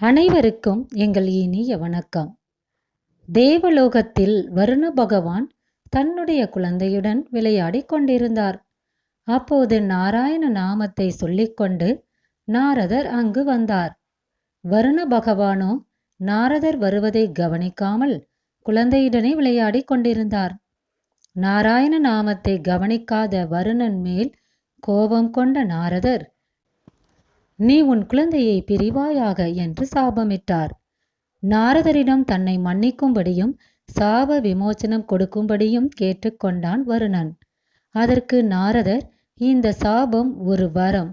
அனைவருக்கும் எங்கள் இனிய வணக்கம். தேவலோகத்தில் வருண பகவான் தன்னுடைய குழந்தையுடன் விளையாடிக் கொண்டிருந்தார். அப்போது நாராயண நாமத்தை சொல்லிக்கொண்டு நாரதர் அங்கு வந்தார். வருண பகவானோ நாரதர் வருவதை கவனிக்காமல் குழந்தையுடனே விளையாடிக் கொண்டிருந்தார். நாராயண நாமத்தை கவனிக்காத வருணன் மேல் கோபம் கொண்ட நாரதர் நீ உன் குழந்தையை பிரிவாயாக என்று சாபமிட்டார். நாரதரிடம் தன்னை மன்னிக்கும்படியும் சாப விமோச்சனம் கொடுக்கும்படியும் கேட்டுக்கொண்டான் வருணன். அதற்கு நாரதர் இந்த சாபம் ஒரு வரம்.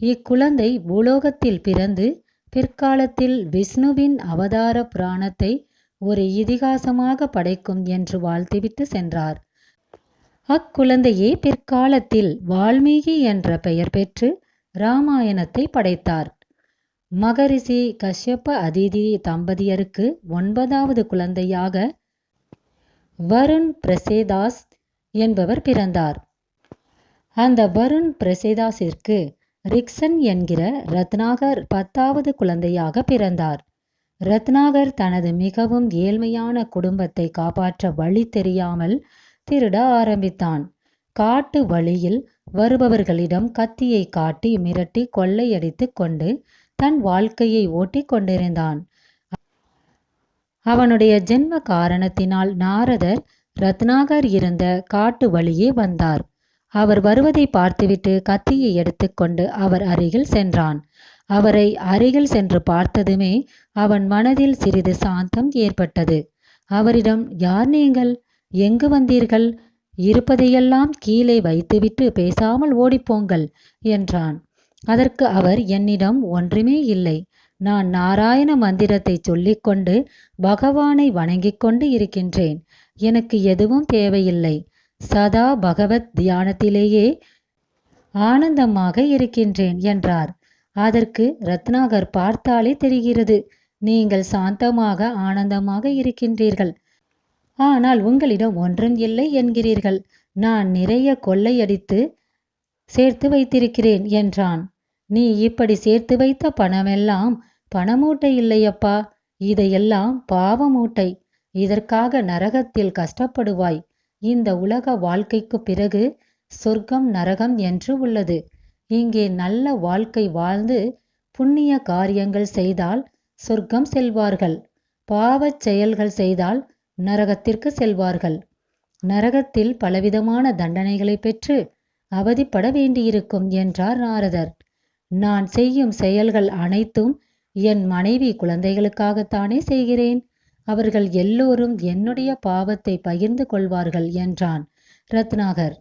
இக்குழந்தை பூலோகத்தில் பிறந்து பிற்காலத்தில் விஷ்ணுவின் அவதார புராணத்தை ஒரு இதிகாசமாக படைக்கும் என்று வாழ்த்திவிட்டு சென்றார். அக்குழந்தையே பிற்காலத்தில் வால்மீகி என்ற பெயர் பெற்று ராமாயணத்தை படைத்தார். மகரிஷி கஷ்யப்ப அதிதி தம்பதியருக்கு ஒன்பதாவது குழந்தையாக வருண் பிரசேதாஸ் என்பவர் பிறந்தார். அந்த வருண் பிரசேதாஸிற்கு ரிக்சன் என்கிற ரத்னாகர் பத்தாவது குழந்தையாக பிறந்தார். ரத்னாகர் தனது மிகவும் ஏழ்மையான குடும்பத்தை காப்பாற்ற வழி தெரியாமல் திருட ஆரம்பித்தான். காட்டு வழியில் வருபவர்களிடம் கத்தியை காட்டி மிரட்டி கொள்ளையடித்து கொண்டு தன் வாழ்க்கையை ஓட்டிக் கொண்டிருந்தான். அவனுடைய ஜென்ம காரணத்தினால் நாரதர் ரத்னாகர் இருந்த காட்டு வழியே வந்தார். அவர் வருவதை பார்த்துவிட்டு கத்தியை எடுத்துக்கொண்டு அவர் அருகில் சென்றான். அவரை அருகில் சென்று பார்த்ததுமே அவன் மனதில் சிறிது சாந்தம் ஏற்பட்டது. அவரிடம் யார் நீங்கள்? எங்கு வந்தீர்கள்? இருப்பதையெல்லாம் கீழே வைத்துவிட்டு பேசாமல் ஓடிப்போங்கள் என்றான். அதற்கு அவர் என்னிடம் ஒன்றுமே இல்லை. நான் நாராயண மந்திரத்தை சொல்லிக்கொண்டு பகவானை வணங்கிக் கொண்டு இருக்கின்றேன். எனக்கு எதுவும் தேவையில்லை. சதா பகவத் தியானத்திலேயே ஆனந்தமாக இருக்கின்றேன் என்றார். அதற்கு ரத்னாகர் பார்த்தாலே தெரிகிறது. நீங்கள் சாந்தமாக ஆனந்தமாக இருக்கின்றீர்கள். ஆனால் உங்களிடம் ஒன்றும் இல்லை என்கிறீர்கள். நான் நிறைய கொள்ளையடித்து சேர்த்து வைத்திருக்கிறேன் என்றான். நீ இப்படி சேர்த்து வைத்த பணமெல்லாம் பணமூட்டை இல்லையப்பா. இதையெல்லாம் பாவமூட்டை. இதற்காக நரகத்தில் கஷ்டப்படுவாய். இந்த உலக வாழ்க்கைக்கு பிறகு சொர்க்கம் நரகம் என்று உள்ளது. இங்கே நல்ல வாழ்க்கை வாழ்ந்து புண்ணிய காரியங்கள் செய்தால் சொர்க்கம் செல்வார்கள். பாவச் செயல்கள் செய்தால் நரகத்திற்கு செல்வார்கள். நரகத்தில் பலவிதமான தண்டனைகளை பெற்று அவதிப்பட வேண்டியிருக்கும் என்றார் நாரதர். நான் செய்யும் செயல்கள் அனைத்தும் என் மனைவி குழந்தைகளுக்காகத்தானே செய்கிறேன். அவர்கள் எல்லோரும் என்னுடைய பாவத்தை பகிர்ந்து கொள்வார்கள் என்றான் ரத்னாகர்.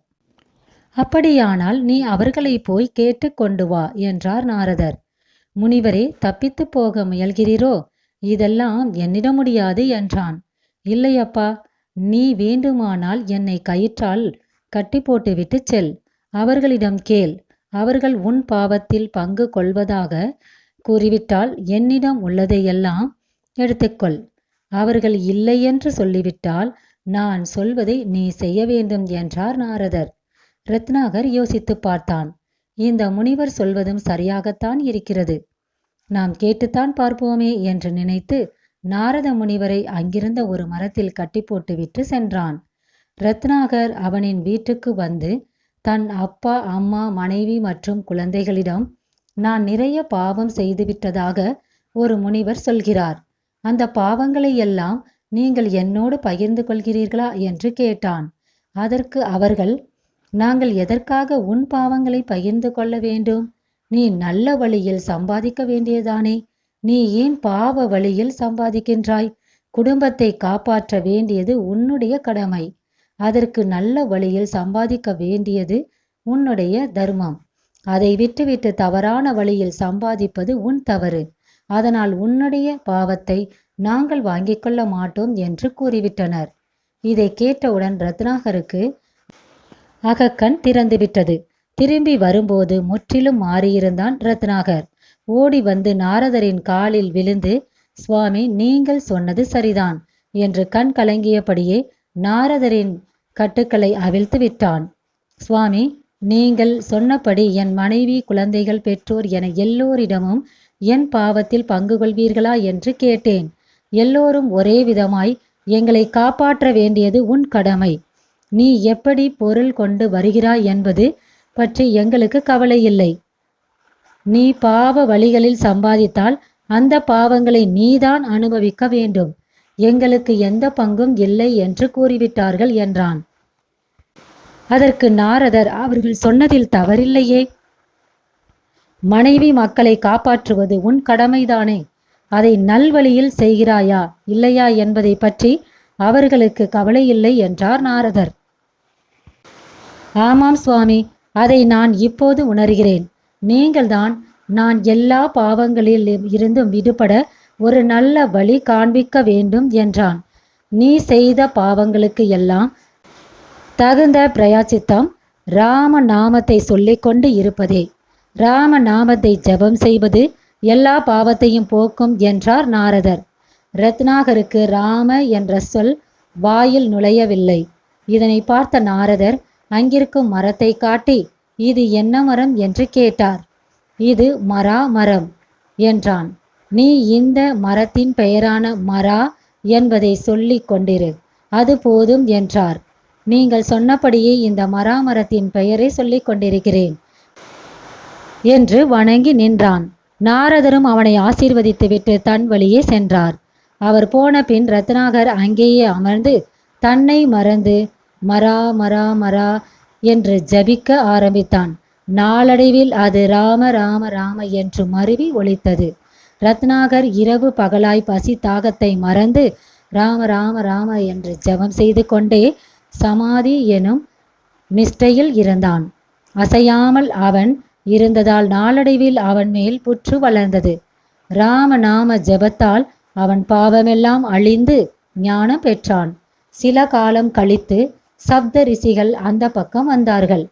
அப்படியானால் நீ அவர்களை போய் கேட்டு கொண்டு வா என்றார் நாரதர். முனிவரே தப்பித்து போக முயல்கிறீரோ? இதெல்லாம் என்னிட முடியாது என்றான். இல்லையப்பா நீ வேண்டுமானால் என்னை கயிற்றால் கட்டி போட்டுவிட்டு செல். அவர்களிடம் கேள். அவர்கள் உன் பாவத்தில் பங்கு கொள்வதாக கூறிவிட்டால் என்னிடம் உள்ளதையெல்லாம் எடுத்துக்கொள். அவர்கள் இல்லை என்று சொல்லிவிட்டால் நான் சொல்வதை நீ செய்ய வேண்டும் என்றார் நாரதர். ரத்னாகர் யோசித்து பார்த்தான். இந்த முனிவர் சொல்வதும் சரியாகத்தான் இருக்கிறது. நாம் கேட்டுத்தான் பார்ப்போமே என்று நினைத்து நாரத முனிவரை அங்கிருந்த ஒரு மரத்தில் கட்டி போட்டுவிட்டு சென்றான். ரத்னாகர் அவனின் வீட்டுக்கு வந்து தன் அப்பா அம்மா மனைவி மற்றும் குழந்தைகளிடம் நான் நிறைய பாவம் செய்துவிட்டதாக ஒரு முனிவர் சொல்கிறார். அந்த பாவங்களை எல்லாம் நீங்கள் என்னோடு பகிர்ந்து கொள்கிறீர்களா? என்று கேட்டான். அதற்கு அவர்கள் நாங்கள் எதற்காக உன் பாவங்களை பகிர்ந்து கொள்ள வேண்டும்? நீ நல்ல வழியில் சம்பாதிக்க வேண்டியதானே? நீ ஏன் பாவ வழியில் சம்பாதிக்கின்றாய்? குடும்பத்தை காப்பாற்ற வேண்டியது உன்னுடைய கடமை. அதற்கு நல்ல வழியில் சம்பாதிக்க வேண்டியது உன்னுடைய தர்மம். அதை விட்டுவிட்டு தவறான வழியில் சம்பாதிப்பது உன் தவறு. அதனால் உன்னுடைய பாவத்தை நாங்கள் வாங்கிக் கொள்ள மாட்டோம் என்று கூறிவிட்டனர். இதை கேட்டவுடன் ரத்னாகருக்கு அகக்கண் திறந்துவிட்டது. திரும்பி வரும்போது முற்றிலும் மாறியிருந்தான் ரத்னாகர். ஓடி வந்து நாரதரின் காலில் விழுந்து சுவாமி நீங்கள் சொன்னது சரிதான் என்று கண் கலங்கியபடியே நாரதரின் கட்டுக்களை அவிழ்த்து விட்டான். சுவாமி நீங்கள் சொன்னபடி என் மனைவி குழந்தைகள் பெற்றோர் என எல்லோரிடமும் என் பாவத்தில் பங்கு கொள்வீர்களா? என்று கேட்டேன். எல்லோரும் ஒரே விதமாய் எங்களை காப்பாற்ற வேண்டியது உன் கடமை. நீ எப்படி பொருள் கொண்டு வருகிறாய் என்பது பற்றி எங்களுக்கு கவலை இல்லை நீ பாவ வழிகளில் சம்பாதித்தால் அந்த பாவங்களை நீதான் அனுபவிக்க வேண்டும். எங்களுக்கு எந்த பங்கும் இல்லை என்று கூறிவிட்டார்கள் என்றான். அதற்கு நாரதர் அவர்கள் சொன்னதில் தவறில்லையே. மனைவி மக்களை காப்பாற்றுவது உன் கடமைதானே. அதை நல்வழியில் செய்கிறாயா இல்லையா என்பதை பற்றி அவர்களுக்கு கவலை இல்லை என்றார் நாரதர். ஆமாம் சுவாமி அதை நான் இப்போது உணர்கிறேன். நீங்கள்தான் நான் எல்லா பாவங்களில் இருந்தும் விடுபட ஒரு நல்ல வழி காண்பிக்க வேண்டும் என்றான். நீ செய்த பாவங்களுக்கு எல்லாம் தகுந்த பிரயாச்சித்தம் ராம நாமத்தை சொல்லிக்கொண்டு இருப்பதே. ராம நாமத்தை ஜெபம் செய்வது எல்லா பாவத்தையும் போக்கும் என்றார் நாரதர். ரத்னாகருக்கு ராம என்ற சொல் வாயில் நுழையவில்லை. இதனை பார்த்த நாரதர் அங்கிருக்கும் மரத்தை காட்டி இது என்ன மரம் என்று கேட்டார். இது மரா மரம் என்றான். நீ இந்த மரத்தின் பெயரான மரா என்பதை சொல்லிக் கொண்டிரு. அது போதும் என்றார். நீங்கள் சொன்னபடியே இந்த மரா மரத்தின் பெயரை சொல்லிக் கொண்டிருக்கிறேன் என்று வணங்கி நின்றான். நாரதரும் அவனை ஆசீர்வதித்துவிட்டு தன் வழியே சென்றார். அவர் போன பின் ரத்னாகர் அங்கேயே அமர்ந்து தன்னை மறந்து மரா மரா மரா என்று ஜபிக்க ஆரம்பித்தான். நாளடைவில் அது ராம ராம ராம என்று மருவி ஒழித்தது ரத்னாகர் இரவு பகலாய் பசி தாகத்தை மறந்து ராம ராம ராம என்று ஜெபம் செய்து கொண்டே சமாதி எனும் நிஷ்டையில் இருந்தான். அசையாமல் அவன் இருந்ததால் நாளடைவில் அவன் மேல் புற்று வளர்ந்தது. ராம நாம ஜெபத்தால் அவன் பாவமெல்லாம் அழிந்து ஞானம் பெற்றான். சில காலம் கழித்து சப்த ரிஷிகள் அந்த பக்கம் வந்தார்கள்.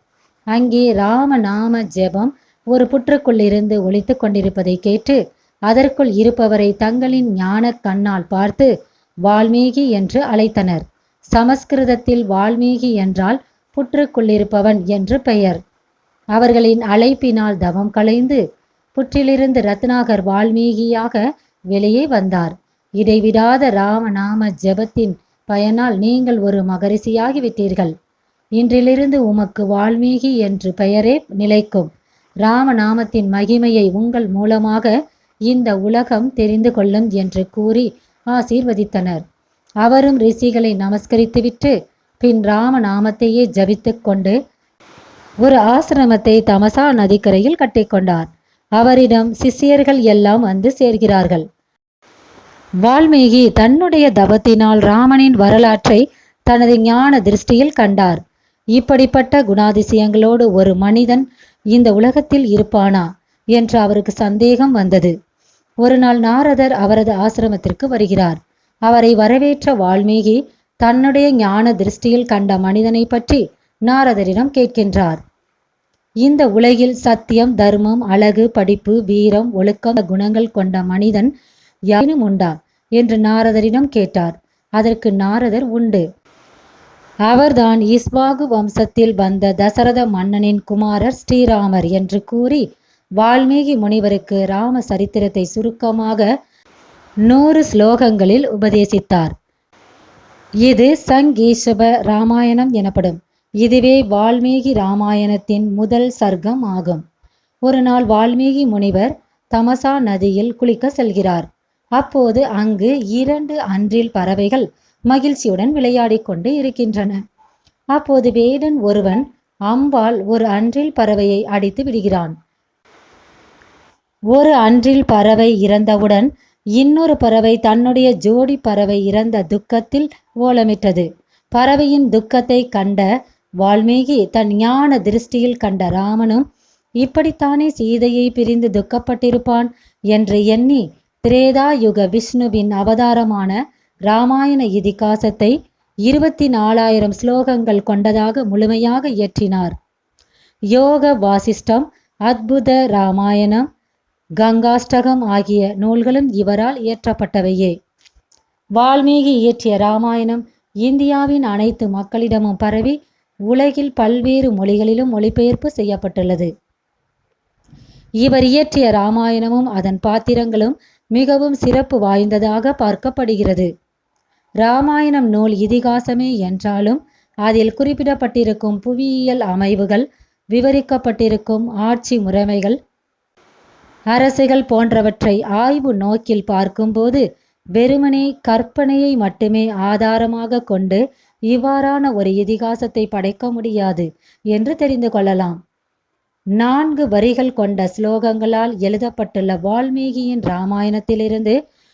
அங்கே ராம நாம ஜெபம் ஒரு புற்றுக்குள்ளிருந்து ஒழித்து கொண்டிருப்பதை கேட்டு அதற்குள் இருப்பவரை தங்களின் ஞான கண்ணால் பார்த்து வால்மீகி என்று அழைத்தனர். சமஸ்கிருதத்தில் வால்மீகி என்றால் புற்றுக்குள்ளிருப்பவன் என்று பெயர். அவர்களின் அழைப்பினால் தவம் கலைந்து புற்றிலிருந்து ரத்னாகர் வால்மீகியாக வெளியே வந்தார். இடைவிடாத ராமநாம ஜெபத்தின் பயனால் நீங்கள் ஒரு மகரிஷியாகி விட்டீர்கள் இன்றிலிருந்து உமக்கு வால்மீகி என்று பெயரே நிலைக்கும். ராமநாமத்தின் மகிமையை உங்கள் மூலமாக இந்த உலகம் தெரிந்து கொள்ளும் என்று கூறி ஆசீர்வதித்தனர். அவரும் ரிஷிகளை நமஸ்கரித்துவிட்டு பின் ராமநாமத்தையே ஜபித்து கொண்டு ஒரு ஆசிரமத்தை தமசா நதிக்கரையில் கட்டிக்கொண்டார். அவரிடம் சிஷ்யர்கள் எல்லாம் வந்து சேர்கிறார்கள். வால்மீகி தன்னுடைய தவத்தினால் ராமனின் வரலாற்றை தனது ஞான திருஷ்டியில் கண்டார். இப்படிப்பட்ட குணாதிசயங்களோடு ஒரு மனிதன் இந்த உலகத்தில் இருப்பானா என்று அவருக்கு சந்தேகம் வந்தது. ஒரு நாள் நாரதர் அவரது ஆசிரமத்திற்கு வருகிறார். அவரை வரவேற்ற வால்மீகி தன்னுடைய ஞான திருஷ்டியில் கண்ட மனிதனை பற்றி நாரதரிடம் கேட்கின்றார். இந்த உலகில் சத்தியம் தர்மம் அழகு படிப்பு வீரம் ஒழுக்கம் குணங்கள் கொண்ட மனிதன் யாரும் உண்டா? என்று நாரதரிடம் கேட்டார். அதற்கு நாரதர் உண்டு. அவர்தான் இஸ்வாகு வம்சத்தில் வந்த தசரத மன்னனின் குமாரர் ஸ்ரீராமர் என்று கூறி வால்மீகி முனிவருக்கு ராம சரித்திரத்தை சுருக்கமாக நூறு ஸ்லோகங்களில் உபதேசித்தார். இது சங்கீஷப ராமாயணம் எனப்படும். இதுவே வால்மீகி ராமாயணத்தின் முதல் சர்க்கம் ஆகும். ஒரு நாள் வால்மீகி முனிவர் தமசா நதியில் குளிக்க செல்கிறார். அப்போது அங்கு இரண்டு அன்றில் பறவைகள் மகிழ்ச்சியுடன் விளையாடிக் கொண்டு இருக்கின்றன. அப்போது வேடன் ஒருவன் அம்பால் ஒரு அன்றில் பறவையை அடித்து விடுகிறான். ஒரு அன்றில் பறவை இறந்தவுடன் இன்னொரு பறவை தன்னுடைய ஜோடி பறவை இறந்த துக்கத்தில் ஓலமிட்டது. பறவையின் துக்கத்தை கண்ட வால்மீகி தன் ஞான திருஷ்டியில் கண்ட ராமனும் இப்படித்தானே சீதையை பிரிந்து துக்கப்பட்டிருப்பான்? என்று எண்ணி திரேதா யுக விஷ்ணுவின் அவதாரமான ராமாயண இதிகாசத்தை இருபத்தி நாலாயிரம் ஸ்லோகங்கள் கொண்டதாக முழுமையாக இயற்றினார். யோக வாசிஷ்டம் அத்புத ராமாயணம் கங்காஷ்டகம் ஆகிய நூல்களும் இவரால் இயற்றப்பட்டவையே. வால்மீகி இயற்றிய ராமாயணம் இந்தியாவின் அனைத்து மக்களிடமும் பரவி உலகில் பல்வேறு மொழிகளிலும் மொழிபெயர்ப்பு செய்யப்பட்டுள்ளது. இவர் இயற்றிய ராமாயணமும் அதன் பாத்திரங்களும் மிகவும் சிறப்பு வாய்ந்ததாக பார்க்கப்படுகிறது. இராமாயணம் நூல் இதிகாசமே என்றாலும் அதில் குறிப்பிடப்பட்டிருக்கும் புவியியல் அமைவுகள் விவரிக்கப்பட்டிருக்கும் ஆட்சி முறைமைகள் அரசுகள் போன்றவற்றை ஆய்வு நோக்கில் பார்க்கும்போது வெறுமனே கற்பனையை மட்டுமே ஆதாரமாக கொண்டு இவ்வாறான ஒரு இதிகாசத்தை படைக்க முடியாது என்று தெரிந்து கொள்ளலாம். நான்கு வரிகள் கொண்ட ஸ்லோகங்களால் எழுதப்பட்டுள்ள வால்மீகியின் ராமாயணத்திலிருந்து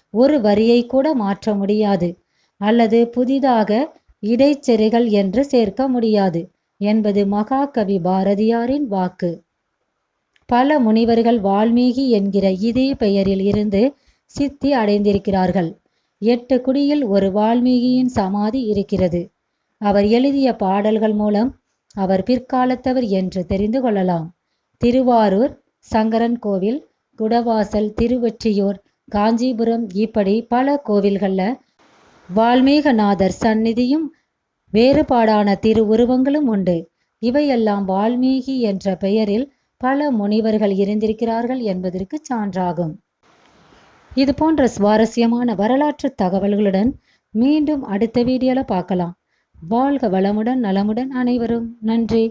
ஒரு வரியை கூட மாற்ற முடியாது அல்லது புதிதாக இடைச்செருகள் என்று சேர்க்க முடியாது என்பது மகாகவி பாரதியாரின் வாக்கு. பல முனிவர்கள் வால்மீகி என்கிற இதே பெயரில் இருந்து சித்தி அடைந்திருக்கிறார்கள். எட்டு குடியில் ஒரு வால்மீகியின் சமாதி இருக்கிறது. அவர் எழுதிய பாடல்கள் மூலம் அவர் பிற்காலத்தவர் என்று தெரிந்து கொள்ளலாம். திருவாரூர் சங்கரன் கோவில் குடவாசல் திருவொற்றியூர் காஞ்சிபுரம் இப்படி பல கோவில்கள்ல வால்மீகநாதர் சந்நிதியும் வேறுபாடான திருவுருவங்களும் உண்டு. இவையெல்லாம் வால்மீகி என்ற பெயரில் பல முனிவர்கள் இருந்திருக்கிறார்கள் என்பதற்கு சான்றாகும். இது போன்ற சுவாரஸ்யமான வரலாற்று தகவல்களுடன் மீண்டும் அடுத்த வீடியோல பார்க்கலாம். வாழ்க வளமுடன் நலமுடன் அனைவரும். நன்றி.